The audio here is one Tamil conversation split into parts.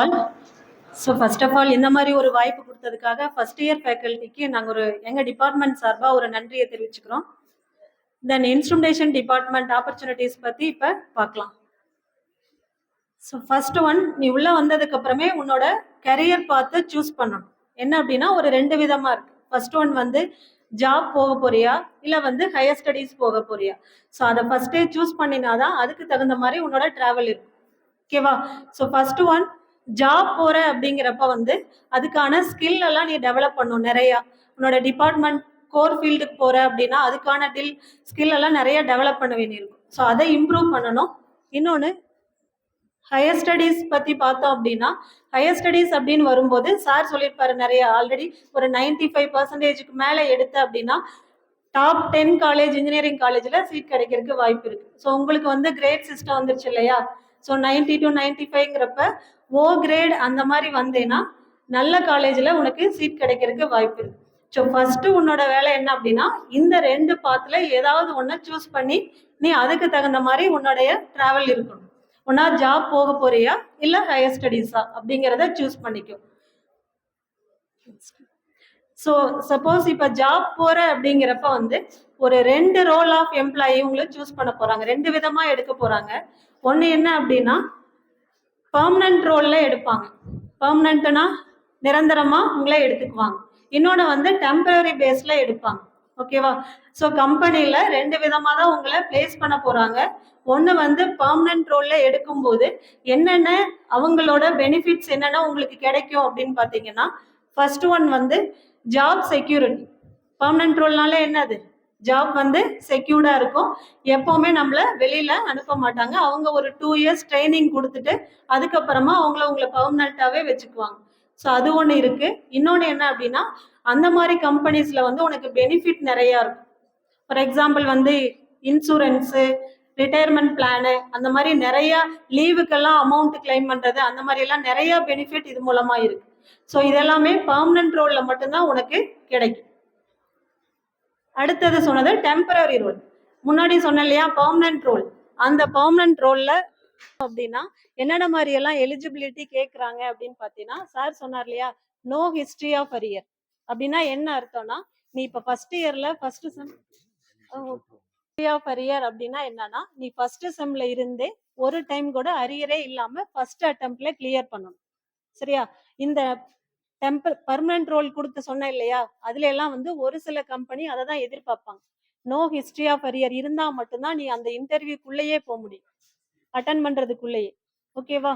All so first of all இந்த மாதிரி ஒரு வாய்ப்பு கொடுத்ததுக்காக ஃபர்ஸ்ட் இயர் ஃபேக்கல்ட்டிக்கு நாங்கள் ஒரு எங்கள் டிபார்ட்மெண்ட் சார்பாக ஒரு நன்றியை தெரிவிச்சுக்கிறோம். தென் இன்ஸ்ட்ருமெண்டேஷன் டிபார்ட்மெண்ட் ஆப்பர்ச்சுனிட்டிஸ் பற்றி இப்போ பார்க்கலாம். ஸோ ஃபர்ஸ்ட் ஒன் நீ உள்ளே வந்ததுக்கு அப்புறமே உன்னோட கரியர் பார்த்து சூஸ் பண்ணணும். என்ன அப்படின்னா ஒரு ரெண்டு விதமாக இருக்கு. ஃபர்ஸ்ட் ஒன் வந்து ஜாப் போக போறியா? இல்லை வந்து ஹையர் ஸ்டடீஸ் போக போறியா? ஸோ அதை ஃபர்ஸ்டே சூஸ் பண்ணினாதான் அதுக்கு தகுந்த மாதிரி உன்னோட ட்ராவல் இருக்கும். ஓகேவா ஸோ ஃபர்ஸ்ட் ஒன் ஜாப் போற அப்படிங்கிறப்ப வந்து அதுக்கான ஸ்கில் எல்லாம் நீ டெவலப் பண்ணும் நிறையா. உன்னோட டிபார்ட்மெண்ட் கோர் ஃபீல்டுக்கு போற அப்படின்னா அதுக்கான டில் ஸ்கில் எல்லாம் நிறைய டெவலப் பண்ண வேண்டியிருக்கும். ஸோ அதை இம்ப்ரூவ் பண்ணணும். இன்னொன்று ஹையர் ஸ்டடீஸ் பற்றி பார்த்தோம் அப்படின்னா ஹையர் ஸ்டடீஸ் அப்படின்னு வரும்போது சார் சொல்லியிருப்பாரு நிறைய ஆல்ரெடி ஒரு 95% ஃபைவ் பர்சன்டேஜுக்கு மேலே எடுத்த அப்படின்னா டாப் டென் காலேஜ் இன்ஜினியரிங் காலேஜில் சீட் கிடைக்கிறதுக்கு வாய்ப்பு இருக்கு. ஸோ உங்களுக்கு வந்து கிரேட் சிஸ்டம் வந்துருச்சு இல்லையா? ஸோ நைன்டி டு நைன்டி ஃபைவ்ங்கிறப்ப ஓ கிரேட் அந்த மாதிரி வந்தேன்னா நல்ல காலேஜில் உனக்கு சீட் கிடைக்கிறதுக்கு வாய்ப்பு இருக்கு. ஸோ ஃபஸ்ட்டு உன்னோட வேலை என்ன அப்படின்னா இந்த ரெண்டு பாத்தில் ஏதாவது ஒன்று சூஸ் பண்ணி நீ அதுக்கு தகுந்த மாதிரி உன்னுடைய ட்ராவல் இருக்கணும். ஒன்னா ஜாப் போக போறியா இல்லை ஹையர் ஸ்டடீஸா அப்படிங்கிறத சூஸ் பண்ணிக்கோ. ஸோ சப்போஸ் இப்போ ஜாப் போகிற அப்படிங்கிறப்ப வந்து ஒரு ரெண்டு ரோல் ஆஃப் எம்ப்ளாயி உங்களை சூஸ் பண்ண போறாங்க. ரெண்டு விதமா எடுக்க போறாங்க. ஒன்று என்ன அப்படின்னா பர்மனன்ட் ரோல்ல எடுப்பாங்க. பர்மனன்ட்னா நிரந்தரமா உங்களை எடுத்துக்குவாங்க. இன்னொன்று வந்து டெம்பரரி பேஸ்ல எடுப்பாங்க. ஓகேவா ஸோ கம்பெனியில் ரெண்டு விதமாக தான் உங்களை பிளேஸ் பண்ண போகிறாங்க ஒன்று வந்து பர்மனன்ட் ரோலில் எடுக்கும்போது என்னென்ன அவங்களோட பெனிஃபிட்ஸ் என்னென்ன உங்களுக்கு கிடைக்கும் அப்படின்னு பார்த்தீங்கன்னா ஃபர்ஸ்ட் ஒன் வந்து ஜாப் செக்யூரிட்டி பர்மனன்ட் ரோல்னால என்னது? ஜாப் வந்து செக்யூர்டாக இருக்கும். எப்போவுமே நம்மளை வெளியில் அனுப்ப மாட்டாங்க. அவங்க ஒரு டூ இயர்ஸ் ட்ரைனிங் கொடுத்துட்டு அதுக்கப்புறமா அவங்கள உங்களை பர்மனண்ட்டாகவே வச்சுக்குவாங்க. ஸோ அது ஒன்று இருக்கு. இன்னொன்று என்ன அப்படின்னா அந்த மாதிரி கம்பெனிஸில் வந்து உனக்கு பெனிஃபிட் நிறையா இருக்கும். ஃபார் எக்ஸாம்பிள் வந்து இன்சூரன்ஸு ரிட்டையர்மெண்ட் பிளானு அந்த மாதிரி நிறைய லீவுக்கெல்லாம் அமௌண்ட் கிளைம் பண்ணுறது அந்த மாதிரி எல்லாம் நிறைய பெனிஃபிட் இது மூலமாக இருக்கு. ஸோ இதெல்லாமே பர்மனன்ட் ரோலில் மட்டும்தான் உனக்கு கிடைக்கும். அடுத்தது சொன்னது டெம்பரரி ரோல் முன்னாடி சொன்னேன் இல்லையா பர்மனன்ட் ரோல் அந்த பர்மனன்ட் ரோல்ல அப்படின்னா என்னென்ன மாதிரி எல்லாம் எலிஜிபிலிட்டி கேட்குறாங்க அப்படின்னு பார்த்தீங்கன்னா சார் சொன்னார் இல்லையா நோ ஹிஸ்டரி ஆஃப் அரியர் அப்படின்னா என்ன அர்த்தம்னா நீ இப்போ ஃபர்ஸ்ட் இயர்ல first sem history of arrear அப்படின்னா என்னன்னா நீ ஃபர்ஸ்ட் செம்ல இருந்தே ஒரு டைம் கூட அரியரே இல்லாம ஃபர்ஸ்ட் அட்டம்ப்ட்ல கிளியர் பண்ணணும். சரியா? இந்த டெம்பர் பர்மனன்ட் ரோல் கொடுத்து சொன்னேன் இல்லையா? அதுல எல்லாம் வந்து ஒரு சில கம்பெனி அதை தான் எதிர்பார்ப்பாங்க. நோ ஹிஸ்டரி ஆஃப் அரியர் இருந்தா மட்டும்தான் நீ அந்த இன்டர்வியூக்குள்ளேயே போக முடியும். அட்டன் பண்றதுக்குள்ளேயே. ஓகேவா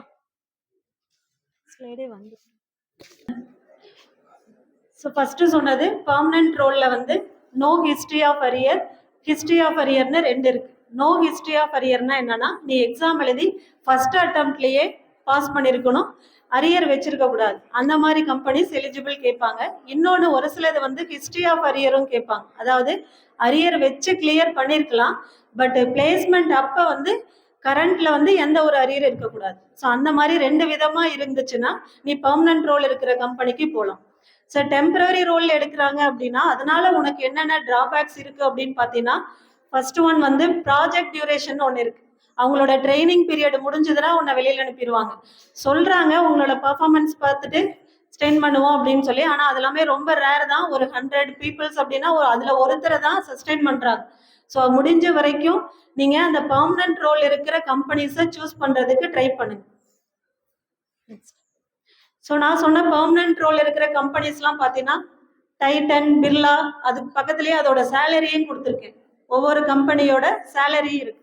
ஸ்லைடே வந்து. ஸோ ஃபர்ஸ்ட் சொன்னது பர்மனன்ட் ரோல்ல வந்து no history of arrear history of அரியர்னு ரெண்டு இருக்கு. நோ ஹிஸ்டரி ஆஃப் அரியர்னா என்னன்னா நீ எக்ஸாம் எழுதி ஃபர்ஸ்ட் அட்டம்ப்ட்லயே பாஸ் பண்ணியிருக்கணும் அரியர் வச்சிருக்க கூடாது. அந்த மாதிரி கம்பெனிஸ் எலிஜிபிள் கேட்பாங்க. இன்னொன்று ஒரு சிலது வந்து ஹிஸ்ட்ரி ஆஃப் அரியரும் கேட்பாங்க. அதாவது அரியர் வச்சு கிளியர் பண்ணியிருக்கலாம் பட் பிளேஸ்மெண்ட் அப்போ வந்து கரண்ட்ல வந்து எந்த ஒரு அரியர் இருக்கக்கூடாது ஸோ அந்த மாதிரி ரெண்டு விதமா இருந்துச்சுன்னா நீ பர்மனன்ட் ரோல் இருக்கிற கம்பெனிக்கு போகலாம் ஸோ டெம்பரரி ரோல் எடுக்கிறாங்க அப்படின்னா அதனால உனக்கு என்னென்ன டிராபேக்ஸ் இருக்கு அப்படின்னு பார்த்தீங்கன்னா ஃபர்ஸ்ட் ஒன் வந்து ப்ராஜெக்ட் டியூரேஷன் ஒன்று இருக்கு. அவங்களோட ட்ரைனிங் பீரியட் முடிஞ்சதுன்னா உன்னை வெளியில அனுப்பிடுவாங்க. சொல்றாங்க உங்களோட பர்ஃபார்மன்ஸ் பார்த்துட்டு ஸ்டென் பண்ணுவோம் அப்படின்னு சொல்லி. ஆனா அது எல்லாமே ரொம்ப ரேர் தான். ஒரு ஹண்ட்ரட் பீப்புள்ஸ் அப்படின்னா ஒரு அதுல ஒருத்தரை தான் சஸ்டெயின் பண்றாங்க. ஸோ முடிஞ்ச வரைக்கும் நீங்க அந்த பர்மனன்ட் ரோல் இருக்கிற கம்பெனிஸை சூஸ் பண்றதுக்கு ட்ரை பண்ணுங்க. ஸோ நான் சொன்ன பர்மனன்ட் ரோல் இருக்கிற கம்பெனிஸ்லாம் பார்த்தீங்கன்னா டைட்டன் பிர்லா அதுக்கு பக்கத்துலேயே அதோட சேலரியும் கொடுத்துருக்கேன். ஒவ்வொரு கம்பெனியோட சேலரி இருக்கு.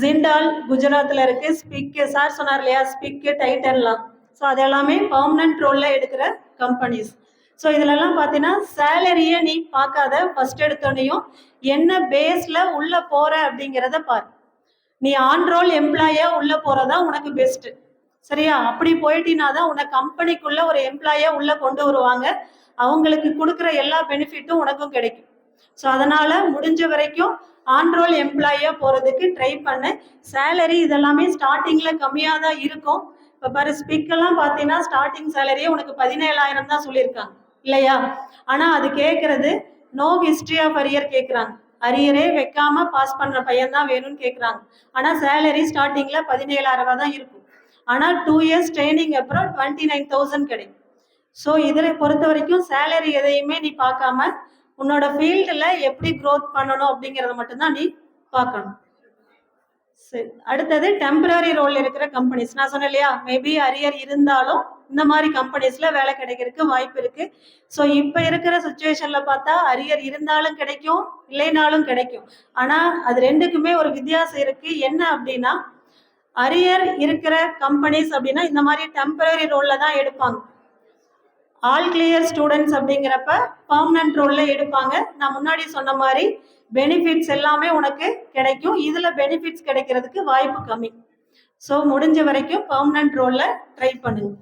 ஜிண்டால் குஜராத்தில் இருக்கு. ஸ்பிக்கு சார் சொன்னார் இல்லையா? ஸ்பிக்கு டைட்டன்லாம். ஸோ அது எல்லாமே பெர்மனன்ட் ரோலில் எடுக்கிற கம்பெனிஸ் ஸோ இதுலலாம் பார்த்தீங்கன்னா சேலரியை நீ பார்க்காத ஃபர்ஸ்ட் எடுத்தோடனையும் என்ன பேஸில் உள்ளே போகிற அப்படிங்கிறத பாரு. நீ ஆன் ரோல் எம்ப்ளாயா உள்ள போறதா உனக்கு பெஸ்ட் சரியா? அப்படி போயிட்டினா தான் உன்னை கம்பெனிக்குள்ள ஒரு எம்ப்ளாயா உள்ள கொண்டு வருவாங்க. அவங்களுக்கு கொடுக்குற எல்லா பெனிஃபிட்டும் உனக்கும் கிடைக்கும். ஸோ அதனால முடிஞ்ச வரைக்கும் ஆன்ரோல் எம்ப்ளாயியாக போகிறதுக்கு ட்ரை பண்ணு. சேலரி இதெல்லாமே ஸ்டார்டிங்கில் கம்மியாக தான் இருக்கும். இப்போ பாரு ஸ்பிக்கெல்லாம் பார்த்தீங்கன்னா ஸ்டார்டிங் சேலரியே உனக்கு பதினேழாயிரம் தான் சொல்லியிருக்காங்க. இல்லையா? ஆனால் அது கேட்குறது நோ ஹிஸ்ட்ரி ஆஃப் அரியர் கேட்குறாங்க அரியரே வைக்காம பாஸ் பண்ணுற பையன் தான் வேணும்னு கேட்குறாங்க ஆனால் சேலரி ஸ்டார்டிங்கில் பதினேழாயிரம் ரூபா தான் இருக்கும். ஆனால் டூ இயர்ஸ் ட்ரைனிங் அப்புறம் டுவெண்ட்டி நைன் தௌசண்ட் கிடைக்கும். ஸோ இதில் பொறுத்த வரைக்கும் சேலரி எதையுமே நீ பார்க்காம உன்னோட ஃபீல்டில் எப்படி க்ரோத் பண்ணணும் அப்படிங்கிறத மட்டும்தான் நீ பார்க்கணும். சரி அடுத்தது டெம்பரரி ரோல் இருக்கிற கம்பெனிஸ் நான் சொன்னேன் இல்லையா மேபி அரியர் இருந்தாலும் இந்த மாதிரி கம்பெனிஸ்ல வேலை கிடைக்கிறதுக்கு வாய்ப்பு இருக்கு. ஸோ இப்போ இருக்கிற சுச்சுவேஷன்ல பார்த்தா அரியர் இருந்தாலும் கிடைக்கும் இல்லைனாலும் கிடைக்கும். ஆனா அது ரெண்டுக்குமே ஒரு வித்தியாசம் இருக்கு. என்ன அப்படின்னா அரியர் இருக்கிற கம்பெனிஸ் அப்படின்னா இந்த மாதிரி டெம்பரரி ரோல்ல தான் எடுப்பாங்க. ஆல் கிளியர் ஸ்டூடெண்ட்ஸ் அப்படிங்கிறப்ப பர்மனன்ட் ரோல்ல எடுப்பாங்க. நான் முன்னாடி சொன்ன மாதிரி பெனிஃபிட்ஸ் எல்லாமே உனக்கு கிடைக்கும். இதுல பெனிஃபிட்ஸ் கிடைக்கிறதுக்கு வாய்ப்பு கம்மி. ஸோ முடிஞ்ச வரைக்கும் பர்மனன்ட் ரோல்ல ட்ரை பண்ணுங்க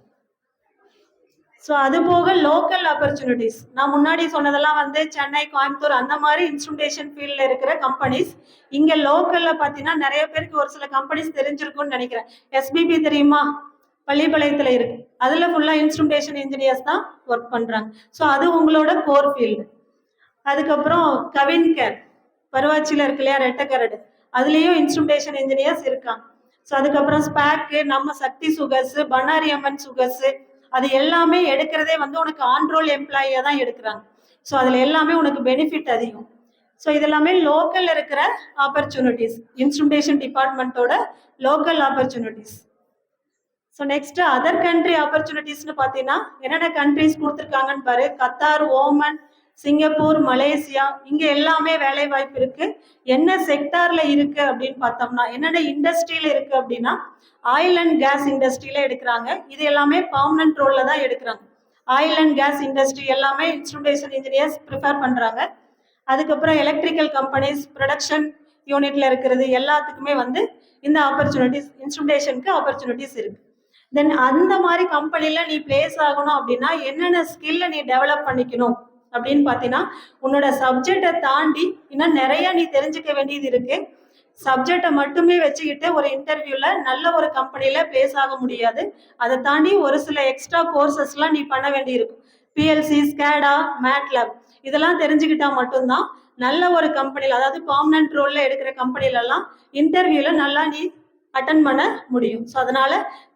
ஸோ அது போக லோக்கல் ஆப்பர்ச்சுனிட்டிஸ் நான் முன்னாடி சொன்னதெல்லாம் வந்து சென்னை கோயம்புத்தூர் அந்த மாதிரி இன்ஸ்ட்ருமெண்டேஷன் ஃபீல்டில் இருக்கிற கம்பெனிஸ் இங்கே லோக்கலில் பார்த்தீங்கன்னா நிறைய பேருக்கு ஒரு சில கம்பெனிஸ் தெரிஞ்சிருக்கும்னு நினைக்கிறேன். எஸ்பிபி தெரியுமா? பள்ளிப்பாளையத்தில் இருக்கு. அதில் ஃபுல்லாக இன்ஸ்ட்ருமெண்டேஷன் இன்ஜினியர்ஸ் தான் ஒர்க் பண்ணுறாங்க ஸோ அது உங்களோட கோர் ஃபீல்டு அதுக்கப்புறம் கவின் கேர் பருவாச்சியில் இருக்கு இல்லையா ரெட்டக்கரடு அதுலேயும் இன்ஸ்ட்ருமெண்டேஷன் இன்ஜினியர்ஸ் இருக்காங்க. ஸோ அதுக்கப்புறம் ஸ்பேக்கு நம்ம சக்தி சுகர்ஸ் பனாரி அம்மன் சுகர்ஸ் அது எல்லாமே எடுக்கிறதே வந்து உனக்கு ஆன்ரோல் எம்ப்ளாயியாக தான் எடுக்கிறாங்க. ஸோ அதில் எல்லாமே உனக்கு பெனிஃபிட் அதிகம். ஸோ இதெல்லாமே லோக்கல் இருக்கிற opportunities instrumentation டிபார்ட்மெண்ட்டோட local opportunities so next other country ஆப்பர்ச்சுனிட்டிஸ்னு பார்த்தீங்கன்னா என்னென்ன கண்ட்ரிஸ் கொடுத்துருக்காங்கன்னு பாரு. கத்தார் ஓமன் சிங்கப்பூர் மலேசியா இங்க எல்லாமே வேலை வாய்ப்பு இருக்கு. என்ன செக்டார்ல இருக்கு அப்படின்னு பார்த்தோம்னா என்னென்ன இண்டஸ்ட்ரியில இருக்கு அப்படின்னா ஆயில் அண்ட் கேஸ் இண்டஸ்ட்ரியில எடுக்கிறாங்க. இது எல்லாமே பர்மனன்ட் ரோல்ல தான் எடுக்கிறாங்க. ஆயில் அண்ட் கேஸ் இண்டஸ்ட்ரி எல்லாமே இன்ஸ்ட்ருமெண்டேஷன் இன்ஜினியர்ஸ் ப்ரிஃபர் பண்றாங்க. அதுக்கப்புறம் எலக்ட்ரிக்கல் கம்பெனிஸ் ப்ரொடக்ஷன் யூனிட்ல இருக்கிறது எல்லாத்துக்குமே வந்து இந்த ஆப்பர்ச்சுனிட்டிஸ் இன்ஸ்ட்ருமெண்டேஷனுக்கு ஆப்பர்ச்சுனிட்டிஸ் இருக்கு. தென் அந்த மாதிரி கம்பெனில நீ பிளேஸ் ஆகணும் அப்படின்னா என்னென்ன ஸ்கில்ல நீ டெவலப் பண்ணிக்கணும்? அப்படின்னு பார்த்தீங்கன்னா உன்னோட சப்ஜெக்டை தாண்டி இன்னும் நிறைய நீ தெரிஞ்சுக்க வேண்டியது இருக்கு. சப்ஜெக்டை மட்டுமே வச்சுக்கிட்டு ஒரு இன்டர்வியூல நல்ல ஒரு கம்பெனில பிளேஸ் ஆக முடியாது. அதை தாண்டி ஒரு சில எக்ஸ்ட்ரா கோர்சஸ்லாம் நீ பண்ண வேண்டியிருக்கும் பிஎல்சி ஸ்கேடா மேட்லப் இதெல்லாம் தெரிஞ்சுக்கிட்டா மட்டும்தான் நல்ல ஒரு கம்பெனியில் அதாவது பர்மனன்ட் ரோல்ல எடுக்கிற கம்பெனிலலாம் இன்டர்வியூல நல்லா நீ அட்டன் பண்ண முடியும். ஸோ அதனால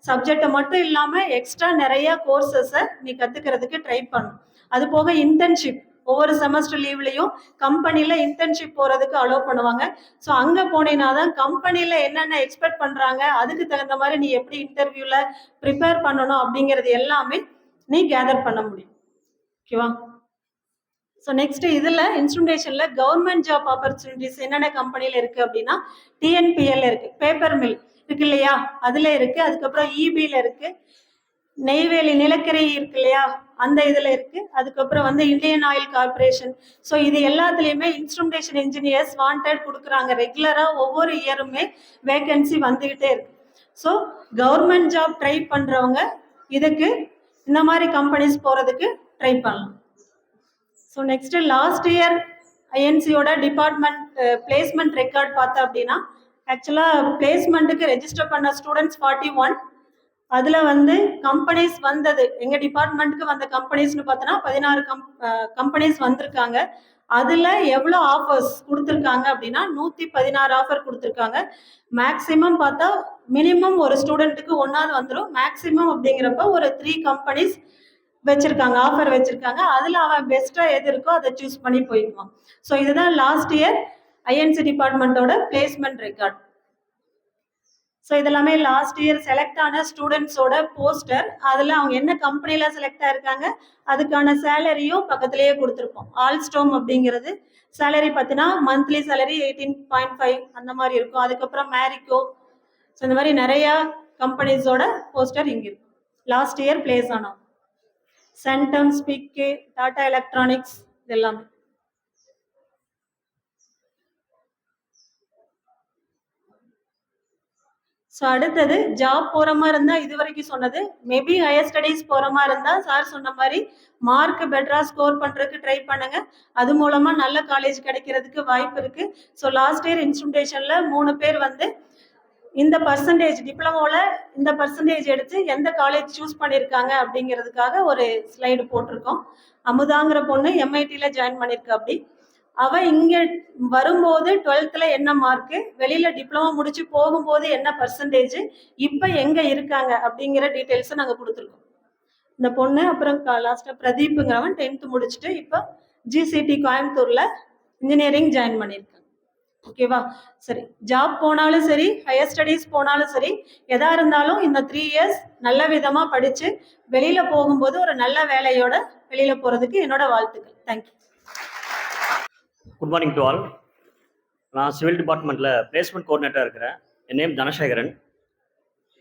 சப்ஜெக்டை மட்டும் இல்லாமல் எக்ஸ்ட்ரா நிறைய கோர்சஸை நீ கற்றுக்கிறதுக்கு ட்ரை பண்ணும் அது போக இன்டர்ன்ஷிப் ஒவ்வொரு செமஸ்டர் லீவ்லையும் கம்பெனியில் இன்டர்ன்ஷிப் போகிறதுக்கு அலோவ் பண்ணுவாங்க. ஸோ அங்கே போனீங்கன்னா தான் கம்பெனியில் என்னென்ன எக்ஸ்பெக்ட் பண்ணுறாங்க அதுக்கு தகுந்த மாதிரி நீ எப்படி இன்டர்வியூவில் ப்ரிப்பேர் பண்ணணும் அப்படிங்கிறது எல்லாமே நீ கேதர் பண்ண முடியும். ஓகேவா ஸோ நெக்ஸ்ட் இதில் இன்ஸ்ட்ருமெண்டேஷனில் கவர்மெண்ட் ஜாப் ஆப்பர்ச்சுனிட்டிஸ் என்னென்ன கம்பெனியில் இருக்குது அப்படின்னா டிஎன்பிஎல் இருக்குது பேப்பர் மில் இருக்கு. இல்லையா? அதில் இருக்குது அதுக்கப்புறம் இபியில் இருக்குது நெய்வேலி நிலக்கரி இருக்கு இல்லையா? அந்த இதில் இருக்குது அதுக்கப்புறம் வந்து இந்தியன் ஆயில் கார்பரேஷன் ஸோ இது எல்லாத்துலேயுமே இன்ஸ்ட்ருமெண்டேஷன் இன்ஜினியர்ஸ் வாண்டட் கொடுக்குறாங்க. ரெகுலராக ஒவ்வொரு இயருமே வேகன்சி வந்துக்கிட்டே இருக்கு. ஸோ கவர்மெண்ட் ஜாப் ட்ரை பண்ணுறவங்க இதுக்கு இந்த மாதிரி கம்பெனிஸ் போகிறதுக்கு ட்ரை பண்ணலாம். ஸோ நெக்ஸ்ட் லாஸ்ட் இயர் ஐஎன்சியோட டிபார்ட்மெண்ட் பிளேஸ்மெண்ட் ரெக்கார்ட் பார்த்தோம் அப்படின்னா ஆக்சுவலாக பிளேஸ்மெண்ட்டுக்கு ரெஜிஸ்டர் பண்ண ஸ்டூடெண்ட்ஸ் ஃபார்ட்டி ஒன் அதில் வந்து கம்பெனிஸ் வந்தது. எங்கள் டிபார்ட்மெண்ட்டுக்கு வந்த கம்பெனிஸ்னு பார்த்தோன்னா பதினாறு கம் கம்பெனிஸ் uh, வந்திருக்காங்க. அதில் எவ்வளோ ஆஃபர்ஸ் கொடுத்துருக்காங்க அப்படின்னா நூற்றி பதினாறு ஆஃபர் கொடுத்துருக்காங்க. மேக்ஸிமம் பார்த்தா மினிமம் ஒரு ஸ்டூடெண்ட்டுக்கு ஒன்றாவது வந்துடும் மேக்ஸிமம் அப்படிங்கிறப்ப ஒரு த்ரீ கம்பெனிஸ் வச்சிருக்காங்க ஆஃபர் வச்சிருக்காங்க. அதில் அவன் பெஸ்ட்டாக எது இருக்கோ அதை சூஸ் பண்ணி போயிடுவான் ஸோ இதுதான் லாஸ்ட் இயர் ஐஎன்சி டிபார்ட்மெண்ட்டோட பிளேஸ்மெண்ட் ரெக்கார்ட் ஸோ இதெல்லாமே லாஸ்ட் இயர் செலக்ட் ஆன ஸ்டூடெண்ட்ஸோட போஸ்டர் அதில் அவங்க என்ன கம்பெனியில் செலக்ட் ஆயிருக்காங்க அதுக்கான சேலரியும் பக்கத்துலேயே கொடுத்துருப்போம். ஆல்ஸ்டோம் அப்படிங்கிறது சேலரி பார்த்தீங்கன்னா monthly salary eighteen point five அந்த மாதிரி இருக்கும். அதுக்கப்புறம் மேரிக்கோ ஸோ இந்த மாதிரி நிறையா கம்பெனிஸோட போஸ்டர் இங்கே இருக்கும் லாஸ்ட் இயர் பிளேஸ் ஆனோம். சென்டம் ஸ்பிக்கு டாடா எலக்ட்ரானிக்ஸ் இதெல்லாம். ஸோ அடுத்தது ஜாப் போற மாதிரி இருந்தால் இது வரைக்கும் சொன்னது. மேபி ஹையர் ஸ்டடீஸ் போற மாதிரி இருந்தா சார் சொன்ன மாதிரி மார்க் பெட்டரா ஸ்கோர் பண்றதுக்கு ட்ரை பண்ணுங்க. அது மூலமா நல்ல காலேஜ் கிடைக்கிறதுக்கு வாய்ப்பு இருக்கு. ஸோ லாஸ்ட் இயர் இன்ஸ்டியூட்டேஷனில் மூணு பேர் வந்து இந்த பர்சன்டேஜ் டிப்ளமோவில் இந்த பர்சன்டேஜ் எடுத்து எந்த காலேஜ் சூஸ் பண்ணியிருக்காங்க அப்படிங்கிறதுக்காக ஒரு ஸ்லைடு போட்டிருக்கோம். அமுதாங்கிற பொண்ணு எம்ஐடியில் ஜாயின் பண்ணியிருக்கா அப்படி. அவள் இங்கே வரும்போது டுவெல்த்தில் என்ன மார்க்கு வெளியில் டிப்ளமோ முடிச்சு போகும்போது என்ன பர்சன்டேஜ் இப்போ எங்கே இருக்காங்க? அப்படிங்கிற டீட்டெயில்ஸை நாங்கள் கொடுத்துருக்கோம். இந்த பொண்ணு அப்புறம் லாஸ்ட்டாக பிரதீப்புங்கிறவன் டென்த்து முடிச்சுட்டு இப்போ ஜிசிடி கோயம்புத்தூரில் இன்ஜினியரிங் ஜாயின் பண்ணியிருக்காங்க. ஓகேவா சரி. ஜாப் போனாலும் சரி ஹையர் ஸ்டடீஸ் போனாலும் சரி எதா இருந்தாலும் இந்த த்ரீ இயர்ஸ் நல்ல விதமா படிச்சு வெளியில போகும்போது ஒரு நல்ல வேலையோட வெளியில போறதுக்கு என்னோட வாழ்த்துக்கள். Thank you good morning to all நான் சிவில் டிபார்ட்மெண்ட்டில் பிளேஸ்மெண்ட் கோஆர்டினேட்டராக இருக்கிறேன். என் நேம் தனசேகரன்.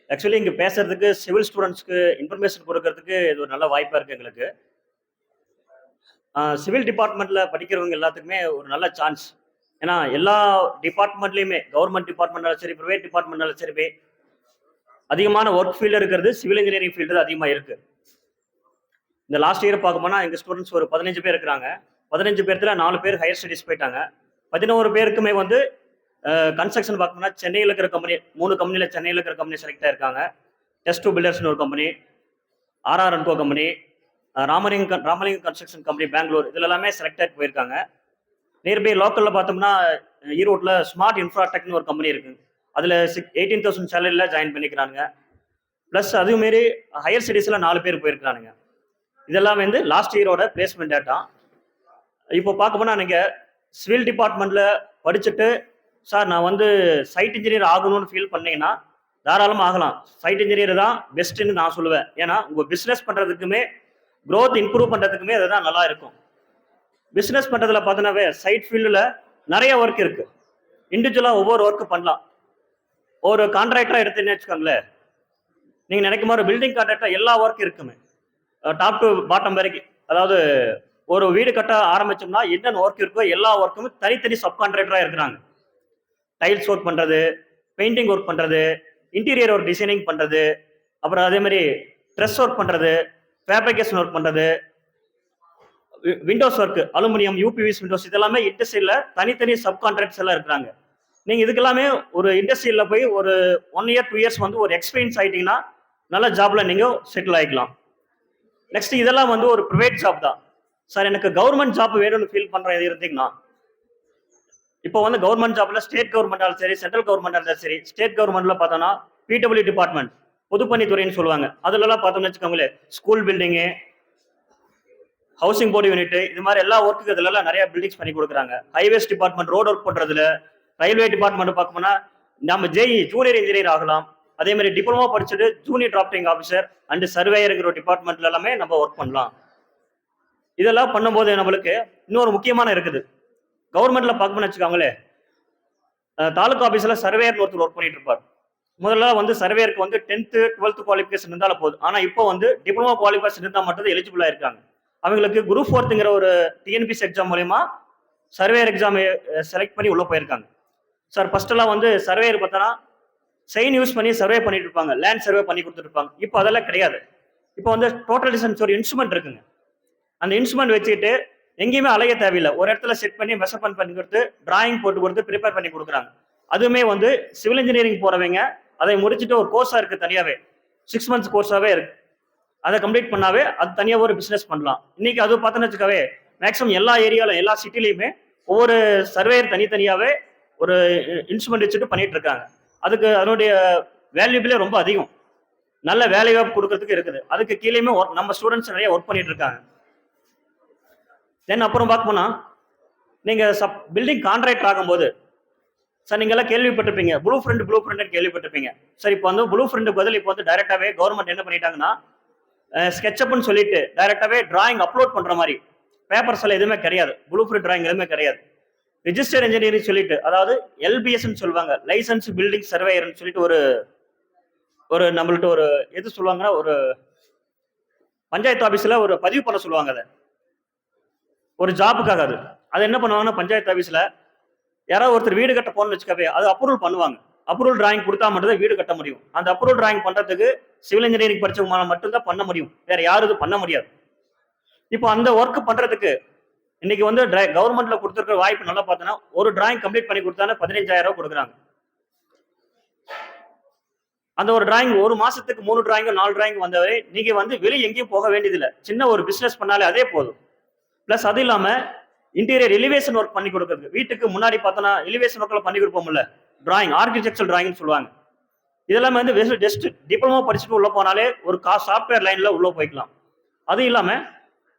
ஆக்சுவலி இங்கே பேசுறதுக்கு சிவில் ஸ்டூடெண்ட்ஸ்க்கு இன்ஃபர்மேஷன் கொடுக்கறதுக்கு இது ஒரு நல்ல வாய்ப்பாக இருக்குது எங்களுக்கு. சிவில் டிபார்ட்மெண்ட்டில் படிக்கிறவங்க எல்லாத்துக்குமே ஒரு நல்ல சான்ஸ் ஏன்னா எல்லா டிபார்ட்மெண்ட்லையுமே கவர்மெண்ட் டிபார்ட்மெண்ட்னாலும் சரி ப்ரைவேட் டிபார்ட்மெண்ட்னாலும் சரி அதிகமான ஒர்க் ஃபீல்டு இருக்கிறது சிவில் இன்ஜினியரிங் ஃபீல்டு தான் அதிகமாக இருக்குது இந்த லாஸ்ட் இயர் பார்க்கப்போனா போனால் எங்கள் ஸ்டூடெண்ட்ஸ் ஒரு பதினஞ்சு பேர் இருக்கிறாங்க. பதினஞ்சு பேர்த்தில் நாலு பேர் ஹையர் ஸ்டடீஸ் போயிட்டாங்க. பதினோரு பேருக்குமே வந்து கன்ஸ்ட்ரக்ஷன் பார்க்கணும்னா சென்னையில் இருக்கிற கம்பெனி மூணு கம்பெனியில் சென்னையில் இருக்கிற கம்பெனி செலக்ட் ஆயிருக்காங்க. டெஸ்ட் டூ பில்டர்ஸ்னு ஒரு company RR and co company Ramalingam Ramalingam construction company Bangalore இதுல எல்லாமே செலக்ட் ஆகி போயிருக்காங்க. நியர்பை லோக்கலில் பார்த்தோம்னா ஈரோட்டில் ஸ்மார்ட் இன்ஃப்ராடெக்னு ஒரு கம்பெனி இருக்கு. அதில் சிக் எயிட்டீன் தௌசண்ட் சேலரியில் ஜாயின் பண்ணிக்கிறாங்க ப்ளஸ் அதுவும் மாரி ஹையர் ஸ்டடீஸில் நாலு பேர் போயிருக்கானுங்க இதெல்லாம் வந்து லாஸ்ட் இயரோட பிளேஸ்மெண்ட் டேட்டா இப்போ பார்க்க போனால் நீங்கள் சிவில் டிபார்ட்மெண்ட்டில் படிச்சுட்டு சார் நான் வந்து சைட் இன்ஜினியர் ஆகணும்னு ஃபீல் பண்ணீங்கன்னா தாராளமாக ஆகலாம். சைட் இன்ஜினியர் தான் பெஸ்ட்டுன்னு நான் சொல்லுவேன். ஏன்னா உங்கள் பிஸ்னஸ் பண்ணுறதுக்குமே க்ரோத் இம்ப்ரூவ் பண்ணுறதுக்குமே அதுதான் நல்லா இருக்கும். பிஸ்னஸ் பண்ணுறதுல பார்த்தோன்னாவே சைட் ஃபீல்டில் நிறைய ஒர்க் இருக்குது இண்டிவிஜுவலாக ஒவ்வொரு ஒர்க்கு பண்ணலாம். ஒரு கான்ட்ராக்டராக எடுத்துன்னு வச்சுக்கோங்களேன். நீங்கள் நினைக்கும் போது பில்டிங் கான்ட்ராக்டாக எல்லா ஒர்க் இருக்குமே. டாப் டு பாட்டம் வரைக்கும். அதாவது ஒரு வீடு கட்ட ஆரம்பிச்சோம்னா என்னென்ன ஒர்க் இருக்கோ எல்லா ஒர்க்குமே தனித்தனி சப் கான்ட்ராக்டராக இருக்கிறாங்க. டைல்ஸ் ஒர்க் பண்ணுறது பெயிண்டிங் ஒர்க் பண்ணுறது இன்டீரியர் ஒர்க் டிசைனிங் பண்ணுறது அப்புறம் அதே மாதிரி ட்ரெஸ் ஒர்க் பண்ணுறது ஃபேப்ரிகேஷன் ஒர்க் பண்ணுறது windows work aluminium UPVC windows இதெல்லாமே இண்டஸ்ட்ரியில் தனித்தனி சப் கான்ட்ராக்ட்ஸ் எல்லாம் இருக்கிறாங்க. நீங்கள் இதுக்கெல்லாமே ஒரு இண்டஸ்ட்ரியில் போய் ஒரு ஒன் இயர் டூ இயர்ஸ் வந்து ஒரு எக்ஸ்பீரியன்ஸ் ஆகிட்டீங்கன்னா நல்ல ஜாப்ல நீங்கள் செட்டில் ஆகிக்கலாம் நெக்ஸ்ட் இதெல்லாம் வந்து ஒரு ப்ரைவேட் ஜாப் தான். சார் எனக்கு கவர்மெண்ட் ஜாப் வேணும்னு ஃபீல் பண்ணுற இது இருந்தீங்கன்னா இப்போ வந்து கவர்மெண்ட் ஜாப்ல ஸ்டேட் கவர்மெண்டாலும் சரி சென்ட்ரல் கவர்மெண்டா இருந்தாலும் சரி ஸ்டேட் கவர்மெண்ட்ல பார்த்தோம்னா பிடபிள்யூ டிபார்ட்மெண்ட் பொதுப்பணித்துறைன்னு சொல்லுவாங்க. அதுலலாம் பார்த்தோம்னு வச்சுக்கோங்களேன் school building housing board unit இது மாதிரி எல்லா ஒர்க்குக்கு இதுல நிறைய பில்டிங்ஸ் பண்ணி கொடுக்குறாங்க. ஹைவேஸ் டிபார்ட்மெண்ட் ரோட் ஒர்க் பண்றதுல ரயில்வே டிபார்ட்மெண்ட் பார்க்கணும்னா நம்ம ஜேஇ ஜூனியர் இன்ஜினியர் ஆகலாம். அதே மாதிரி டிப்ளமோ படிச்சுட்டு ஜூனியர் டிராப்டிங் ஆஃபீஸர் அண்ட் சர்வேயருங்கிற டிபார்ட்மெண்ட்ல எல்லாமே நம்ம ஒர்க் பண்ணலாம். இதெல்லாம் பண்ணும்போது நம்மளுக்கு இன்னொரு முக்கியமான இருக்குது. கவர்மெண்ட்ல பார்க்கணும்னு வச்சுக்கோங்களேன் தாலுக்கா தாலுகா ஆஃபீஸில் சர்வேயர்னு ஒருத்தர் ஒர்க் பண்ணிட்டு இருப்பார். முதல்ல வந்து சர்வேயருக்கு வந்து டென்த்து டுவெல்த் குவாலிஃபிகேஷன் இருந்தாலும் போதும். ஆனால் இப்போ வந்து டிப்ளமோ குவாலிஃபிகேஷன் இருந்தால் மட்டும் எலிஜிபிளாக இருக்காங்க. அவங்களுக்கு குரூப் ஃபோர்த்துங்கிற ஒரு டிஎன்பிஎஸ் எக்ஸாம் மூலயமா சர்வேயர் எக்ஸாம் செலக்ட் பண்ணி உள்ளே போயிருக்காங்க. சார் ஃபர்ஸ்டெல்லாம் வந்து சர்வேயர் பார்த்தோன்னா செயின் யூஸ் பண்ணி சர்வே பண்ணிட்டு இருப்பாங்க. லேண்ட் சர்வே பண்ணி கொடுத்துருப்பாங்க இப்போ அதெல்லாம் கிடையாது. இப்போ வந்து டோட்டல் டிஸ்டன்ஸ் ஒரு இன்ஸ்ட்ருமெண்ட் இருக்குங்க. அந்த இன்ஸ்ட்ருமெண்ட் வச்சுக்கிட்டு எங்கேயுமே அலைய தேவையில்லை. ஒரு இடத்துல செட் பண்ணி மெஷர்மெண்ட் பண்ணி கொடுத்து டிராயிங் போட்டு கொடுத்து ப்ரிப்பேர் பண்ணி கொடுக்குறாங்க. அதுவுமே வந்து சிவில் இன்ஜினியரிங் போகிறவங்க அதை முடிச்சுட்டு ஒரு கோர்ஸாக இருக்குது தனியாகவே சிக்ஸ் மந்த்ஸ் கோர்ஸாகவே இருக்குது அதை கம்ப்ளீட் பண்ணாவே அது தனியாக ஒரு பிஸ்னஸ் பண்ணலாம். இன்னைக்கு அது பார்த்தோன்னு வச்சுக்கவே மேக்ஸிமம் எல்லா ஏரியாவில் எல்லா சிட்டிலையுமே ஒவ்வொரு சர்வேயர் தனித்தனியாவே ஒரு இன்ஸ்ட்ருமெண்ட் வச்சுட்டு பண்ணிட்டு இருக்காங்க. அதுக்கு அதனுடைய வேல்யூபிளே ரொம்ப அதிகம். நல்ல வேலை வாய்ப்பு கொடுக்கறதுக்கு இருக்குது. அதுக்கு கீழேயுமே நம்ம ஸ்டூடெண்ட்ஸ் நிறைய ஒர்க் பண்ணிட்டு இருக்காங்க. தென் அப்புறம் பார்க்க போனா நீங்க சப் பில்டிங் கான்ட்ராக்ட் ஆகும்போது சார் நீங்க எல்லாம் கேள்விப்பட்டிருப்பீங்க. ப்ளூ ஃப்ரெண்ட் ப்ளூ ஃப்ரெண்ட் கேள்விப்பட்டிருப்பீங்க. சார் இப்போ வந்து ப்ளூ ஃப்ரெண்ட் பதில் இப்போ வந்து டைரெக்டாகவே கவர்மெண்ட் என்ன பண்ணிட்டாங்கன்னா ஸ்கெட்சப்னு சொல்லிட்டு டைரக்டாவே டிராயிங் அப்லோட் பண்ணுற மாதிரி. பேப்பர்ஸ் எல்லாம் எதுவுமே கிடையாது. ப்ளூ பிரிண்ட் டிராயிங் எதுவுமே கிடையாது. ரிஜிஸ்டர் இன்ஜினியரிங் சொல்லிட்டு அதாவது எல்பிஎஸ்ன்னு சொல்லுவாங்க. லைசன்ஸ் பில்டிங் சர்வேயர்னு சொல்லிட்டு ஒரு ஒரு நம்மள்ட்ட ஒரு எது சொல்லுவாங்கன்னா ஒரு பஞ்சாயத்து ஆஃபீஸில் ஒரு பதிவு பண்ண சொல்லுவாங்க அதை. ஒரு ஜாபுக்காக அது. அதை என்ன பண்ணுவாங்கன்னா பஞ்சாயத்து ஆஃபீஸில் யாராவது ஒருத்தர் வீடு கட்ட போகணும்னு வச்சுக்கவே அது அப்ரூவல் பண்ணுவாங்க. அப்ரூவல் டிராயிங் கொடுத்தா மட்டும்தான் வீடு கட்ட முடியும். அந்த அப்ரூவல் டிராயிங் பண்றதுக்கு சிவில் இன்ஜினியரிங் படிச்சவங்க மட்டும்தான் பண்ண முடியும். வேற யாரும் இது பண்ண முடியாது. இப்போ அந்த ஒர்க் பண்றதுக்கு இன்னைக்கு வந்து கவர்மெண்ட்ல கொடுத்துருக்க வாய்ப்பு நல்லா பார்த்தோன்னா ஒரு டிராயிங் கம்ப்ளீட் பண்ணி கொடுத்தாலும் பதினஞ்சாயிரம் ரூபாய் கொடுக்குறாங்க. அந்த ஒரு டிராயிங் ஒரு மாசத்துக்கு மூணு டிராயிங் நாலு டிராயிங் வந்தவரை நீங்க வந்து வெளியே எங்கேயும் போக வேண்டியதில்லை. சின்ன ஒரு பிசினஸ் பண்ணாலே அதே போதும். ப்ளஸ் அது இல்லாம இன்டீரியர் எலிவேஷன் ஒர்க் பண்ணி கொடுக்குறது வீட்டுக்கு முன்னாடி பார்த்தோன்னா எலிவேஷன் ஒர்க்கில் பண்ணி கொடுப்போம்ல. டிராயிங் ஆர்கிடெக்சர் டிராயிங்னு சொல்லுவாங்க. இதெல்லாம் வந்து வெஸ்ட் ஜஸ்ட் டிப்ளமோ படிச்சுட்டு உள்ளே போனாலே ஒரு கா சாஃப்ட்வேர் லைனில் உள்ளே போய்க்கலாம். அதுவும் இல்லாமல்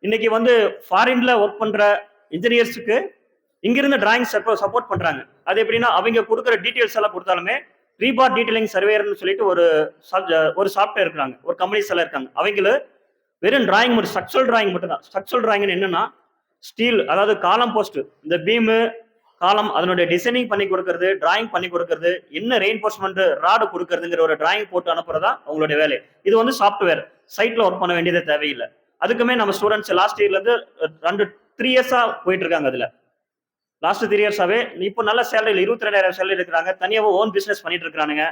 இன்னைக்கு வந்து ஃபாரின்ல ஒர்க் பண்ணுற இன்ஜினியர்ஸுக்கு இங்கிருந்து டிராயிங் சப்போர்ட் பண்ணுறாங்க அது எப்படின்னா அவங்க கொடுக்குற டீட்டெயில்ஸ் எல்லாம் கொடுத்தாலுமே ரீபார் டீட்டெயிலிங் சர்வேயர்னு சொல்லிட்டு ஒரு ஒரு சாஃப்ட்வேர் இருக்கிறாங்க. ஒரு கம்பெனிஸ் எல்லாம் இருக்காங்க. அவங்கள வெறும் டிராயிங் மட்டும் ஸ்ட்ரக்சரல் டிராயிங் மட்டும் தான் ஸ்ட்ரக்சரல் டிராயிங்னு என்னன்னா ஸ்டீல் அதாவது காலம் போஸ்ட் இந்த பீமு காலம் அதனுடைய டிசைனிங் பண்ணி கொடுக்கறது டிராயிங் பண்ணி கொடுக்கறது என்ன ரெயின்போர்ஸ்மெண்ட் ராடு கொடுக்கறதுங்கிற ஒரு டிராயிங் போட்டு அனுப்புறதா அவங்களுடைய வேலை. இது வந்து சாஃப்ட்வேர் சைட்ல ஒர்க் பண்ண வேண்டியது தேவையில்லை. அதுக்குமே நம்ம ஸ்டூடெண்ட்ஸ் லாஸ்ட் இயர்ல இருந்து ரெண்டு த்ரீ இயர்ஸா போயிட்டு இருக்காங்க அதுல. லாஸ்ட் த்ரீ இயர்ஸாவே இப்போ நல்ல சேலரியில் இருபத்தி ரெண்டாயிரம் சேலரி இருக்கிறாங்க தனியாக ஓன் பிசினஸ் பண்ணிட்டு இருக்கிறானுங்க.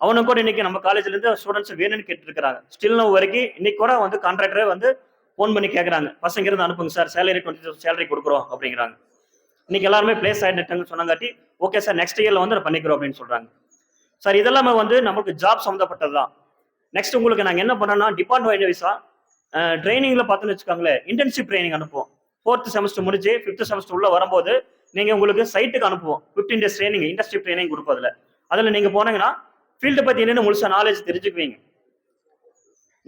அவனுக்கு கூட இன்னைக்கு நம்ம காலேஜ்ல இருந்து ஸ்டூடெண்ட்ஸ் வேணும்னு கேட்டு இருக்கிறாங்க ஸ்டில் நோ வரைக்கும் இன்னைக்கு கூட வந்து கான்ட்ராக்டரே வந்து ஃபோன் பண்ணி கேட்குறாங்க பசங்க இருந்து அனுப்புங்க சார் சேலரி டுவெண்ட்டி சேலரி கொடுக்குறோம் அப்படிங்கிறாங்க. இன்னைக்கு எல்லாருமே பிளேஸ் ஆகிட்டாங்கன்னு சொன்னாங்காட்டி ஓகே சார் நெக்ஸ்ட் இயர்ல வந்து நான் பண்ணிக்கிறோம் அப்படின்னு சொல்றாங்க. சார் இதெல்லாமே வந்து நமக்கு ஜாப் சம்மந்தப்பட்டது தான் நெக்ஸ்ட் உங்களுக்கு நாங்கள் என்ன பண்ணோம்னா டிபார்ட்மெண்ட் வைஸா ட்ரைனிங்ல பார்த்தோன்னு வச்சுக்கோங்களேன் இன்டர்ன்ஷிப் ட்ரைனிங் அனுப்புவோம். ஃபோர்த் செமஸ்டர் முடிஞ்சு ஃபிஃப்த் செமஸ்டர் உள்ள வரும்போது நீங்க உங்களுக்கு சைட்டுக்கு அனுப்புவோம். Fifteen days training industry training கொடுப்பதுல அதில். நீங்க போனீங்கன்னா ஃபீல்டு பத்தி என்னென்னு முழுசா நாலேஜ் தெரிஞ்சுக்குவீங்க.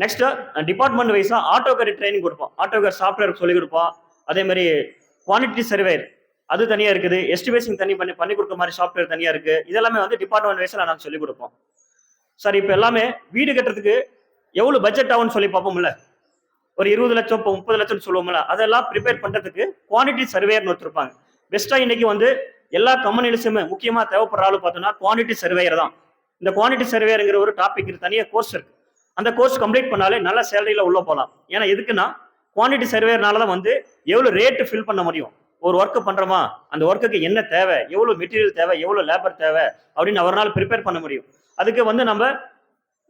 நெக்ஸ்ட் டிபார்ட்மெண்ட் வைஸா ஆட்டோகர் ட்ரைனிங் கொடுப்போம். ஆட்டோகர் சாஃப்ட்வேர் சொல்லி கொடுப்போம். அதே மாதிரி குவான்டிட்டி சர்வேர் அது தனியா இருக்குது. எஸ்டிமேஷன் தனி பண்ணி பண்ணி கொடுக்குற மாதிரி சாஃப்ட்வேர் தனியா இருக்கு. இதெல்லாமே வந்து டிபார்ட்மெண்ட் வைஸ்ல நான் சொல்லி கொடுப்போம். சார் இப்போ எல்லாமே வீடு கட்டுறதுக்கு எவ்வளவு பட்ஜெட் ஆகும்னு சொல்லி பார்ப்போம்ல? ஒரு இருபது லட்சம் இப்போ முப்பது லட்சம் சொல்லுவோம்ல அதெல்லாம் ப்ரிப்பேர் பண்றதுக்கு குவான்டிட்டி சர்வேயர்னு ஒருத்தருப்பாங்க. பெஸ்டா இன்னைக்கு வந்து எல்லா கம்பெனிலுமே முக்கியமா தேவைப்படுற ஆளு பார்த்தோம்னா குவான்டிட்டி சர்வேயர் தான். இந்த குவான்டிட்டி சர்வேயருங்கிற ஒரு டாபிக் தனியாக கோர்ஸ் இருக்கு. அந்த கோர்ஸ் கம்ப்ளீட் பண்ணாலே நல்ல சேலரியில உள்ள போகலாம் ஏன்னா எதுக்குன்னா குவான்டிட்டி சர்வேயர்னால தான் வந்து எவ்வளவு ரேட்டு ஃபில் பண்ண முடியும். ஒரு ஒர்க்கு பண்றோமா? அந்த ஒர்க்குக்கு என்ன தேவை? எவ்வளவு மெட்டீரியல் தேவை? எவ்வளவு லேபர் தேவை? அப்படின்னு அவரால் ப்ரிப்பேர் பண்ண முடியும். அதுக்கு வந்து நம்ம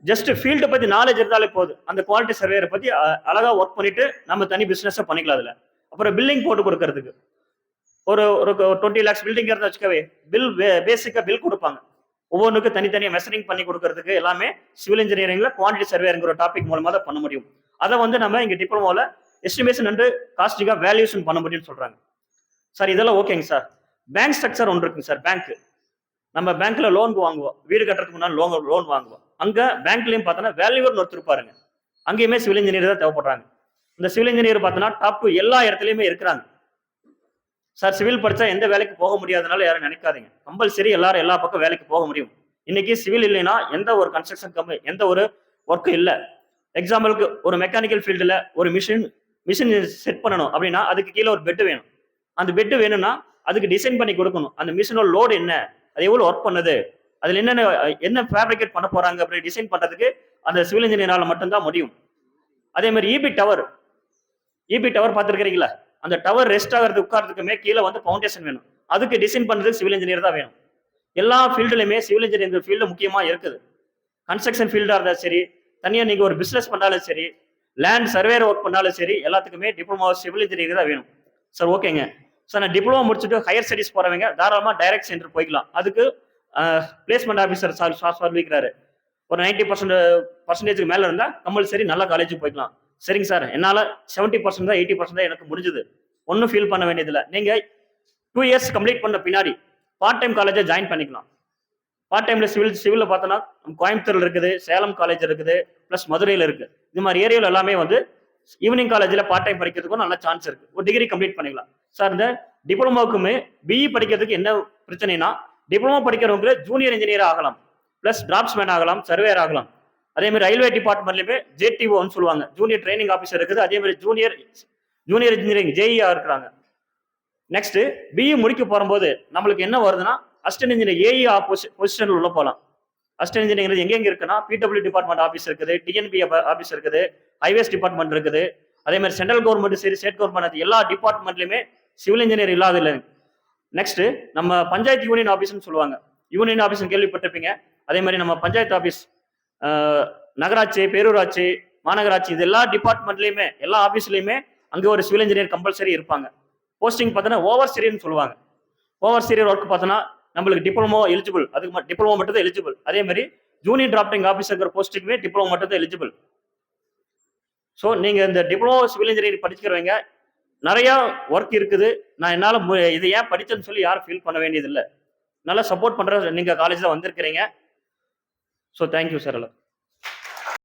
ஜஸ்ட் ஃபீல்டை பத்தி நாலேஜ் இருந்தாலே போதும். அந்த குவாலிட்டி சர்வேயரை பத்தி அழகாக அழகா ஒர்க் பண்ணிட்டு நம்ம தனி பிசினஸ் பண்ணிக்கலாம் அதுல. அப்புறம் பில்லிங் போட்டு கொடுக்கறதுக்கு. ஒரு ஒரு டுவெண்ட்டி லேக்ஸ் பில்டிங் இருந்தால் வச்சுக்கவே பில் பேசிக்காக பில் கொடுப்பாங்க. ஒவ்வொன்றுக்கும் தனித்தனியாக மெஷரிங் பண்ணி கொடுக்கறதுக்கு எல்லாமே சிவில் இன்ஜினியரிங்கில் குவான்டிட்டி சர்வேங்கிற டாபிக் மூலமாக தான் பண்ண முடியும். அதை வந்து நம்ம இங்கே டிப்ளமோவில் எஸ்டிமேஷன் அண்டு காஸ்டிங்காக வேல்யூஷன் பண்ண முடியும்னு சொல்கிறாங்க சார் இதெல்லாம் ஓகேங்க சார். பேங்க் ஸ்ட்ரக்சர் ஒன்று இருக்குங்க சார் பேங்க் நம்ம பேங்க்ல லோன் வாங்குவோம். வீடு கட்டுறதுக்கு முன்னாடி லோன் லோன் வாங்குவோம். அங்க பேங்க்லயும் பார்த்தோன்னா வேல்யூவர்னு ஒருத்தர் இருப்பாருங்க. அங்கேயுமே சிவில் இன்ஜினியர் தான் தேவைப்படுறாங்க. இந்த சிவில் இன்ஜினியர் பார்த்தோன்னா டாப் எல்லா இடத்துலையுமே இருக்கிறாங்க. சார் சிவில் படித்தா எந்த வேலைக்கு போக முடியாதனால யாரும் நினைக்காதீங்க. கம்பல்சரி எல்லாரும் எல்லா பக்கம் வேலைக்கு போக முடியும். இன்னைக்கு சிவில் இல்லைன்னா எந்த ஒரு கன்ஸ்ட்ரக்ஷன் கம்பெனி எந்த ஒரு ஒர்க்கும் இல்லை. எக்ஸாம்பிளுக்கு ஒரு மெக்கானிக்கல் ஃபீல்டில் ஒரு மிஷின் மிஷின் செட் பண்ணணும் அப்படின்னா அதுக்கு கீழே ஒரு பெட் வேணும். அந்த பெட்டு வேணும்னா அதுக்கு டிசைன் பண்ணி கொடுக்கணும். அந்த மிஷினோட லோடு என்ன? அது எவ்வளோ ஒர்க் பண்ணுது? அதில் என்னென்ன என்ன ஃபேப்ரிகேட் பண்ண போகிறாங்க அப்படி டிசைன் பண்ணுறதுக்கு அந்த சிவில் இன்ஜினியரால் மட்டும்தான் முடியும். அதே மாதிரி இபி டவர் இபி டவர் பார்த்துருக்கிறீங்களா? அந்த டவர் ரெஸ்ட் ஆகிறது உட்கார்றதுக்குமே கீழே வந்து ஃபவுண்டேஷன் வேணும். அதுக்கு டிசைன் பண்ணுறதுக்கு சிவில் இன்ஜினியர் தான் வேணும். எல்லா ஃபீல்டுலையுமே சிவில் இன்ஜினியரிங் ஃபீல்டு முக்கியமாக இருக்குது. கன்ஸ்ட்ரக்ஷன் ஃபீல்டாக இருந்தாலும் சரி தனியாக நீங்கள் ஒரு பிஸ்னஸ் பண்ணாலும் சரி லேண்ட் சர்வேர் ஒர்க் பண்ணாலும் சரி எல்லாத்துக்குமே டிப்ளமோ சிவில் இன்ஜினியரிங் தான் வேணும். சார் ஓகேங்க சார் நான் டிப்ளமோ முடிச்சுட்டு ஹையர் ஸ்டடிஸ் போகிறவங்க தாராளமாக டைரக்ட் சென்டர் போய்க்கலாம். அதுக்கு பிளேஸ்மெண்ட் ஆஃபீஸர் சார் சார் சொல்லிக்கிறாரு ஒரு நைன்டி பர்சன்ட் பர்சன்டேஜுக்கு மேலே இருந்தால் கம்பல்சரி நல்ல காலேஜுக்கு போய்க்கலாம். சரிங்க சார் என்னால் செவன்ட்டி பர்சன்ட் தான் எயிட்டி பர்சன்ட் தான் எனக்கு முடிஞ்சுது. ஒன்றும் ஃபீல் பண்ண வேண்டியதில்லை. நீங்கள் டூ இயர்ஸ் கம்ப்ளீட் பண்ண பின்னாடி பார்ட் டைம் காலேஜை ஜாயின் பண்ணிக்கலாம் பார்ட் டைமில் சிவில் சிவிலில் பார்த்தோன்னா கோயம்புத்தூரில் இருக்குது சேலம் காலேஜ் இருக்குது ப்ளஸ் மதுரையில் இருக்குது இது மாதிரி ஏரியாவில் எல்லாமே வந்து ஈவினிங் காலேஜில் பார்ட் டைம் படிக்கிறதுக்கும் நல்ல சான்ஸ் இருக்கு. ஒரு டிகிரி கம்ப்ளீட் பண்ணிக்கலாம். சார் இந்த டிப்ளமோக்குமே பிஇ படிக்கிறதுக்கு என்ன பிரச்சனைனா டிப்ளமோ படிக்கிறவங்க ஜூனியர் இன்ஜினியர் ஆகலாம். ப்ளஸ் டிராப்ஸ்மேன் ஆகலாம் சர்வேயர் ஆகலாம். அதே மாதிரி ரயில்வே டிபார்ட்மெண்ட்லேயுமே ஜேடிஓன்னு சொல்லுவாங்க. ஜூனியர் ட்ரைனிங் ஆஃபீஸர் இருக்குது. அதே மாதிரி ஜூனியர் ஜூனியர் இன்ஜினியரிங் ஜேஇஆ இருக்கிறாங்க. நெக்ஸ்ட் பிஇ முடிக்க போகும்போது நம்மளுக்கு என்ன வருதுன்னா அசிஸ்டன்ட் இன்ஜினியர் ஏஇ பொசிஷனில் உள்ள போகலாம் அசிஸ்டன்ட் இன்ஜினியரிங் எங்கெங்க இருக்குன்னா பிடபிள்யூ டிபார்ட்மெண்ட் ஆஃபீஸ் இருக்குது டிஎன்பி ஆஃபீஸ் இருக்குது ஹைவேஸ் டிபார்ட்மெண்ட் இருக்குது. அதே மாதிரி சென்ட்ரல் கவர்மெண்ட் சரி ஸ்டேட் கவர்மெண்ட் எல்லா டிபார்ட்மெண்ட்லையுமே சிவில் இன்ஜினியர் இல்லாத இல்லை. நெக்ஸ்ட் நம்ம பஞ்சாயத்து யூனியன் ஆஃபீஸ்னு சொல்லுவாங்க. யூனியன் ஆஃபீஸ் கேள்விப்பட்டிருப்பீங்க. அதே மாதிரி நம்ம பஞ்சாயத்து ஆஃபீஸ் நகராட்சி பேரூராட்சி மாநகராட்சி இது எல்லா டிபார்ட்மெண்ட்லையுமே எல்லா ஆஃபீஸ்லையுமே அங்கே ஒரு சிவில் இன்ஜினியர் கம்பல்சரி இருப்பாங்க. போஸ்டிங் பார்த்தோன்னா ஓவர் சீரியர்னு சொல்லுவாங்க. ஓவர் சீரியர் ஒர்க் பார்த்தோன்னா நம்மளுக்கு டிப்ளமோ எலிஜிபிள் அதுக்கு டிப்ளமோ மட்டும் தான் எலிஜிபிள் அதே மாதிரி ஜூனியர் டிராப்டிங் ஆஃபீஸர் போஸ்டிங்குமே டிப்ளமோ மட்டும் தான் எலிஜிபிள் ஸோ நீங்கள் இந்த டிப்ளமோ சிவில் இன்ஜினியரிங் படிச்சுக்கிறவங்க நிறையா ஒர்க் இருக்குது. நான் என்னால் இதை ஏன் படித்தேன்னு சொல்லி யாரும் ஃபீல் பண்ண வேண்டியதில்லை. நல்லா சப்போர்ட் பண்ணுற நீங்கள் காலேஜில் வந்திருக்கிறீங்க. ஸோ தேங்க்யூ சார் எல்லாம்